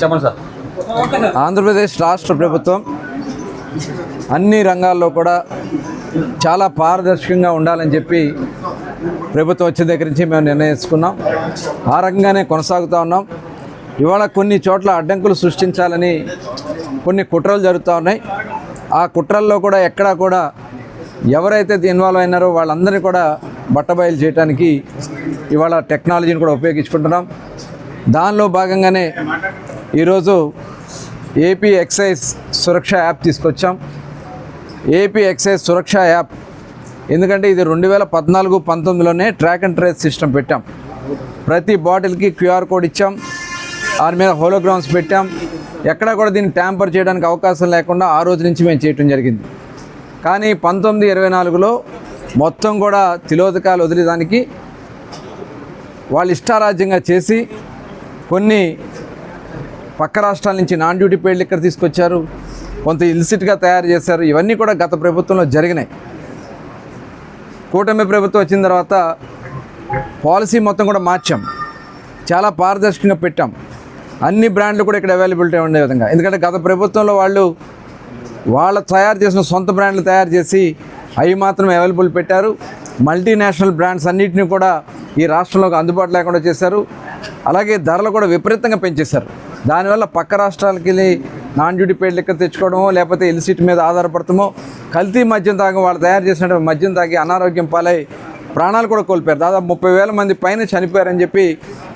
చెప్పండి సార్. ఆంధ్రప్రదేశ్ రాష్ట్ర ప్రభుత్వం అన్ని రంగాల్లో కూడా చాలా పారదర్శకంగా ఉండాలని చెప్పి ప్రభుత్వం వచ్చిన దగ్గర నుంచి మేము నిర్ణయించుకున్నాం. ఆ రకంగానే కొనసాగుతూ ఉన్నాం. ఇవాళ కొన్ని చోట్ల అడ్డంకులు సృష్టించాలని కొన్ని కుట్రలు జరుగుతూ ఉన్నాయి. ఆ కుట్రల్లో కూడా ఎక్కడా కూడా ఎవరైతే ఇన్వాల్వ్ అయినారో వాళ్ళందరినీ కూడా బట్టబయలు చేయడానికి ఇవాళ టెక్నాలజీని కూడా ఉపయోగించుకుంటున్నాం. దానిలో భాగంగానే ఈరోజు ఏపీ ఎక్సైజ్ సురక్ష యాప్ తీసుకొచ్చాం. ఏపీ ఎక్సైజ్ సురక్ష యాప్ ఎందుకంటే ఇది రెండు వేల పద్నాలుగు పంతొమ్మిదిలోనే ట్రాక్ అండ్ ట్రేస్ సిస్టమ్ పెట్టాం. ప్రతి బాటిల్కి క్యూఆర్ కోడ్ ఇచ్చాం. దాని మీద హోలోగ్రామ్స్ పెట్టాం. ఎక్కడా కూడా దీన్ని ట్యాంపర్ చేయడానికి అవకాశం లేకుండా ఆ రోజు నుంచి మేము చేయటం జరిగింది. కానీ పంతొమ్మిది ఇరవై నాలుగులో మొత్తం కూడా తిలోదకాలు వదిలేదానికి వాళ్ళు ఇష్టారాజ్యంగా చేసి కొన్ని పక్క రాష్ట్రాల నుంచి నాన్ డ్యూటీ పేర్లు ఇక్కడ తీసుకొచ్చారు కొంత ఇల్సిట్గా తయారు చేశారు. ఇవన్నీ కూడా గత ప్రభుత్వంలో జరిగినాయి. కూటమి ప్రభుత్వం వచ్చిన తర్వాత పాలసీ మొత్తం కూడా మార్చాం. చాలా పారదర్శకంగా పెట్టాం. అన్ని బ్రాండ్లు కూడా ఇక్కడ అవైలబిలిటీ ఉండే విధంగా. ఎందుకంటే గత ప్రభుత్వంలో వాళ్ళు వాళ్ళ తయారు చేసిన సొంత బ్రాండ్లు తయారు చేసి అవి మాత్రం అవైలబుల్ పెట్టారు. మల్టీనేషనల్ బ్రాండ్స్ అన్నిటిని కూడా ఈ రాష్ట్రంలోకి అందుబాటు లేకుండా చేశారు. అలాగే ధరలు కూడా విపరీతంగా పెంచేశారు. దానివల్ల పక్క రాష్ట్రాలకి వెళ్ళి నాన్ డ్యూటీ పేడ్ లెక్క తెచ్చుకోవడమో లేకపోతే ఎల్సిట్ మీద ఆధారపడతామో కల్తీ మద్యం తాగి వాళ్ళు తయారు చేసిన మద్యం తాగి అనారోగ్యం పాలై ప్రాణాలు కూడా కోల్పోయారు. దాదాపు ముప్పై వేల మంది పైన చనిపోయారని చెప్పి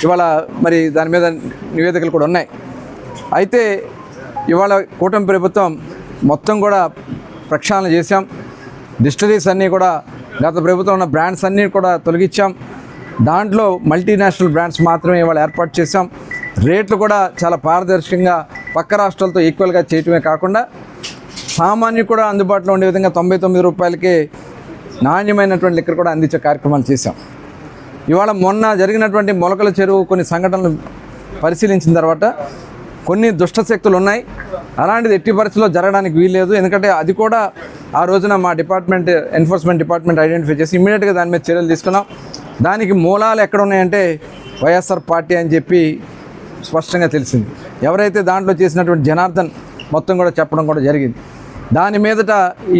ఇవాళ మరి దాని మీద నివేదికలు కూడా ఉన్నాయి. అయితే ఇవాళ కూటమి ప్రభుత్వం మొత్తం కూడా ప్రక్షాళన చేశాం. డిస్టరీస్ అన్నీ కూడా గత ప్రభుత్వం ఉన్న బ్రాండ్స్ అన్నీ కూడా తొలగించాం. దాంట్లో మల్టీనేషనల్ బ్రాండ్స్ మాత్రమే ఇవాళ ఏర్పాటు చేశాం. రేట్లు కూడా చాలా పారదర్శకంగా పక్క రాష్ట్రాలతో ఈక్వల్గా చేయటమే కాకుండా సామాన్యుడు కూడా అందుబాటులో ఉండే విధంగా తొంభై తొమ్మిది రూపాయలకే నాణ్యమైనటువంటి లిక్కర్ కూడా అందించే కార్యక్రమాలు చేశాం. ఇవాళ మొన్న జరిగినటువంటి మొలకల చెరువు కొన్ని సంఘటనలు పరిశీలించిన తర్వాత కొన్ని దుష్టశక్తులు ఉన్నాయి. అలాంటిది ఎట్టి పరిస్థితుల్లో జరగడానికి వీల్లేదు. ఎందుకంటే అది కూడా ఆ రోజున మా డిపార్ట్మెంట్ ఎన్ఫోర్స్మెంట్ డిపార్ట్మెంట్ ఐడెంటిఫై చేసి ఇమీడియట్గా దాని మీద చర్యలు తీసుకున్నాం. దానికి మూలాలు ఎక్కడ ఉన్నాయంటే వైఎస్ఆర్ పార్టీ అని చెప్పి స్పష్టంగా తెలిసింది. ఎవరైతే దాంట్లో చేసినటువంటి జనార్దన్ మొత్తం కూడా చెప్పడం కూడా జరిగింది. దాని మీదట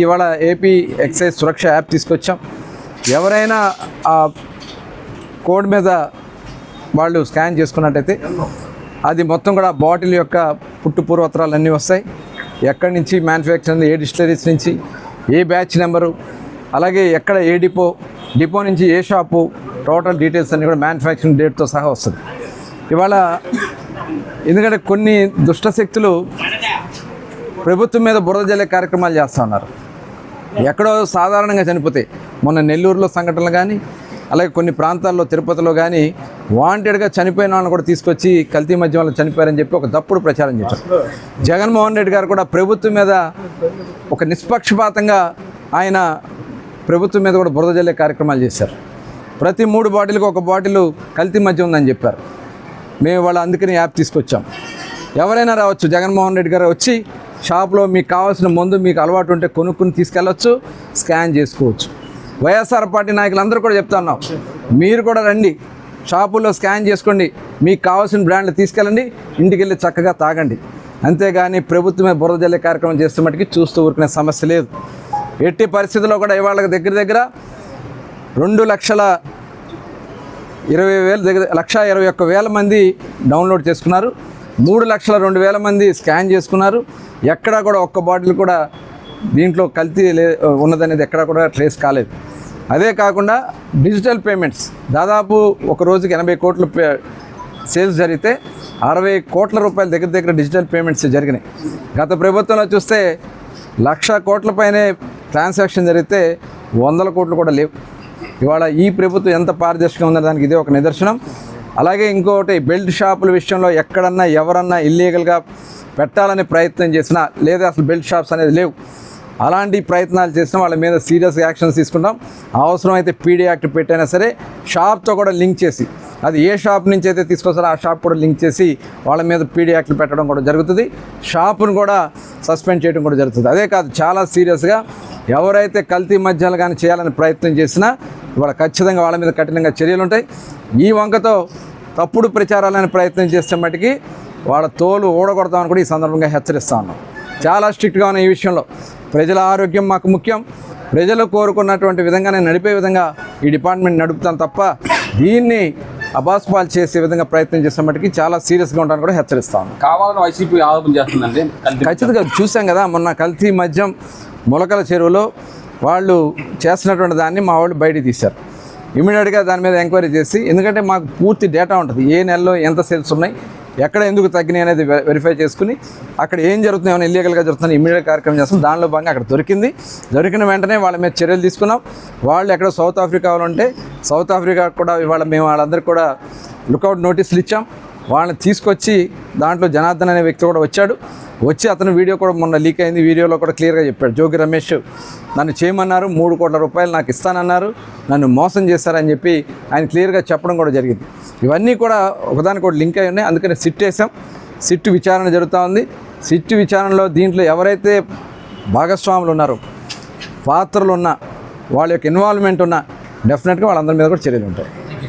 ఇవాళ ఏపీ ఎక్సైజ్ సురక్ష యాప్ తీసుకొచ్చాం. ఎవరైనా ఆ కోడ్ మీద వాళ్ళు స్కాన్ చేసుకున్నట్టయితే అది మొత్తం కూడా బాటిల్ యొక్క పుట్టు పూర్వత్రాలు అన్నీ వస్తాయి. ఎక్కడి నుంచి మ్యానుఫ్యాక్చర్ ఏ డిస్టరీస్ నుంచి ఏ బ్యాచ్ నెంబరు అలాగే ఎక్కడ ఏ డిపో డిపో నుంచి ఏ షాపు టోటల్ డీటెయిల్స్ అన్నీ కూడా మ్యానుఫ్యాక్చరింగ్ డేట్తో సహా వస్తుంది. ఇవాళ ఎందుకంటే కొన్ని దుష్ట శక్తులు ప్రభుత్వం మీద బురద జల్లే కార్యక్రమాలు చేస్తూ ఉన్నారు. ఎక్కడో సాధారణంగా చనిపోతాయి మొన్న నెల్లూరులో సంఘటనలు కానీ అలాగే కొన్ని ప్రాంతాల్లో తిరుపతిలో కానీ వాంటెడ్గా చనిపోయిన వాళ్ళని కూడా తీసుకొచ్చి కల్తీ మద్యం చనిపోయారని చెప్పి ఒక తప్పుడు ప్రచారం చేశారు. జగన్మోహన్ రెడ్డి గారు కూడా ప్రభుత్వం మీద ఒక నిష్పక్షపాతంగా ఆయన ప్రభుత్వం మీద కూడా బురద జల్లే కార్యక్రమాలు చేశారు. ప్రతి మూడు బాటిల్కి ఒక బాటిల్ కల్తీ మధ్య ఉందని చెప్పారు. మేము వాళ్ళ అందుకని యాప్ తీసుకొచ్చాం. ఎవరైనా రావచ్చు జగన్మోహన్ రెడ్డి గారు వచ్చి షాప్లో మీకు కావాల్సిన మందు మీకు అలవాటు ఉంటే కొనుక్కుని తీసుకెళ్ళచ్చు స్కాన్ చేసుకోవచ్చు. వైఎస్ఆర్ పార్టీ నాయకులందరూ కూడా చెప్తా ఉన్నాం. మీరు కూడా రండి షాపుల్లో స్కాన్ చేసుకోండి మీకు కావాల్సిన బ్రాండ్లు తీసుకెళ్ళండి ఇంటికి వెళ్ళి చక్కగా తాగండి. అంతేగాని ప్రభుత్వమే బురద జల్లే కార్యక్రమం చేస్తే మటుకి చూస్తూ ఊరుకునే సమస్య లేదు. ఎట్టి పరిస్థితుల్లో కూడా ఇవాళ దగ్గర దగ్గర రెండు లక్షల ఇరవై వేలు దగ్గర లక్ష ఇరవై ఒక్క వేల మంది డౌన్లోడ్ చేసుకున్నారు. మూడు లక్షల రెండు వేల మంది స్కాన్ చేసుకున్నారు. ఎక్కడా కూడా ఒక్క బాటిల్ కూడా దీంట్లో కల్తీ లే ఉన్నదనేది ఎక్కడా కూడా ట్రేస్ కాలేదు. అదే కాకుండా డిజిటల్ పేమెంట్స్ దాదాపు ఒక రోజుకి ఎనభై కోట్ల సేల్స్ జరిగితే అరవై కోట్ల రూపాయల దగ్గర దగ్గర డిజిటల్ పేమెంట్స్ జరిగినాయి. గత ప్రభుత్వంలో చూస్తే లక్ష కోట్ల పైనే ట్రాన్సాక్షన్ జరిగితే వందల కోట్లు కూడా లేవు. ఇవాళ ఈ ప్రభుత్వం ఎంత పారదర్శకంగా ఉందనే దానికి ఇదే ఒక నిదర్శనం. అలాగే ఇంకొకటి బెల్ట్ షాపుల విషయంలో ఎక్కడన్నా ఎవరన్నా ఇల్లీగల్గా పెట్టాలని ప్రయత్నం చేసినా లేదా అసలు బెల్ట్ షాప్స్ అనేది లేవు. అలాంటి ప్రయత్నాలు చేసినా వాళ్ళ మీద సీరియస్ యాక్షన్స్ తీసుకుంటాం అవసరమైతే పీడీ యాక్ట్ పెట్టైనా సరే షాప్తో కూడా లింక్ చేసి అది ఏ షాప్ నుంచి అయితే తీసుకొస్తారో ఆ షాప్ కూడా లింక్ చేసి వాళ్ళ మీద పీడీ యాక్ట్లు పెట్టడం కూడా జరుగుతుంది. షాపును కూడా సస్పెండ్ చేయడం కూడా జరుగుతుంది. అదే కాదు చాలా సీరియస్గా ఎవరైతే కల్తీ మద్యాలు కానీ చేయాలని ప్రయత్నం చేసినా ఇవాళ ఖచ్చితంగా వాళ్ళ మీద కఠినంగా చర్యలు ఉంటాయి. ఈ వంకతో తప్పుడు ప్రచారాలను ప్రయత్నం చేస్తే మటుకి వాళ్ళ తోలు ఊడగొడతామని కూడా ఈ సందర్భంగా హెచ్చరిస్తా ఉన్నాం. చాలా స్ట్రిక్ట్గా ఉన్న ఈ విషయంలో. ప్రజల ఆరోగ్యం మాకు ముఖ్యం. ప్రజలు కోరుకున్నటువంటి విధంగా నేను నడిపే విధంగా ఈ డిపార్ట్మెంట్ నడుపుతాను తప్ప దీన్ని అబాస్పాల్ చేసే విధంగా ప్రయత్నం చేసే మటుకి చాలా సీరియస్గా ఉంటాను కూడా హెచ్చరిస్తాను కావాలని వైసీపీ ఆరోపణ చేస్తుందండి ఖచ్చితంగా చూసాం కదా మొన్న కల్తీ మద్యం మొలకల చెరువులో వాళ్ళు చేస్తున్నటువంటి దాన్ని మా వాళ్ళు బయటికి తీశారు. ఇమీడియట్గా దాని మీద ఎంక్వైరీ చేసి ఎందుకంటే మాకు పూర్తి డేటా ఉంటుంది. ఏ నెలలో ఎంత సేల్స్ ఉన్నాయి ఎక్కడ ఎందుకు తగ్గినాయి అనేది వెరిఫై చేసుకుని అక్కడ ఏం జరుగుతుంది ఏమైనా ఇల్లీగల్గా జరుగుతుంది ఇమీడియట్ కార్యక్రమం చేస్తాం. దానిలో భాగంగా అక్కడ దొరికింది. దొరికిన వెంటనే వాళ్ళ మీద చర్యలు తీసుకున్నాం. వాళ్ళు ఎక్కడ సౌత్ ఆఫ్రికాలో ఉంటే సౌత్ ఆఫ్రికా కూడా ఇవాళ మేము వాళ్ళందరికీ కూడా లుకౌట్ నోటీసులు ఇచ్చాం. వాళ్ళని తీసుకొచ్చి దాంట్లో జనార్దన్ అనే వ్యక్తి కూడా వచ్చాడు. వచ్చి అతను వీడియో కూడా మొన్న లీక్ అయింది వీడియోలో కూడా క్లియర్గా చెప్పాడు. జోగి రమేష్ నన్ను చేయమన్నారు మూడు కోట్ల రూపాయలు నాకు ఇస్తానన్నారు నన్ను మోసం చేశారని చెప్పి ఆయన క్లియర్గా చెప్పడం కూడా జరిగింది. ఇవన్నీ కూడా ఒకదానికి ఒకటి లింక్ అయి ఉన్నాయి. అందుకని సిట్ వేసాం సిట్ విచారణ జరుగుతూ ఉంది. సిట్ విచారణలో దీంట్లో ఎవరైతే భాగస్వాములు ఉన్నారో పాత్రలు ఉన్న వాళ్ళ యొక్క ఇన్వాల్వ్మెంట్ ఉన్న డెఫినెట్గా వాళ్ళందరి మీద కూడా చర్యలు ఉంటాయి.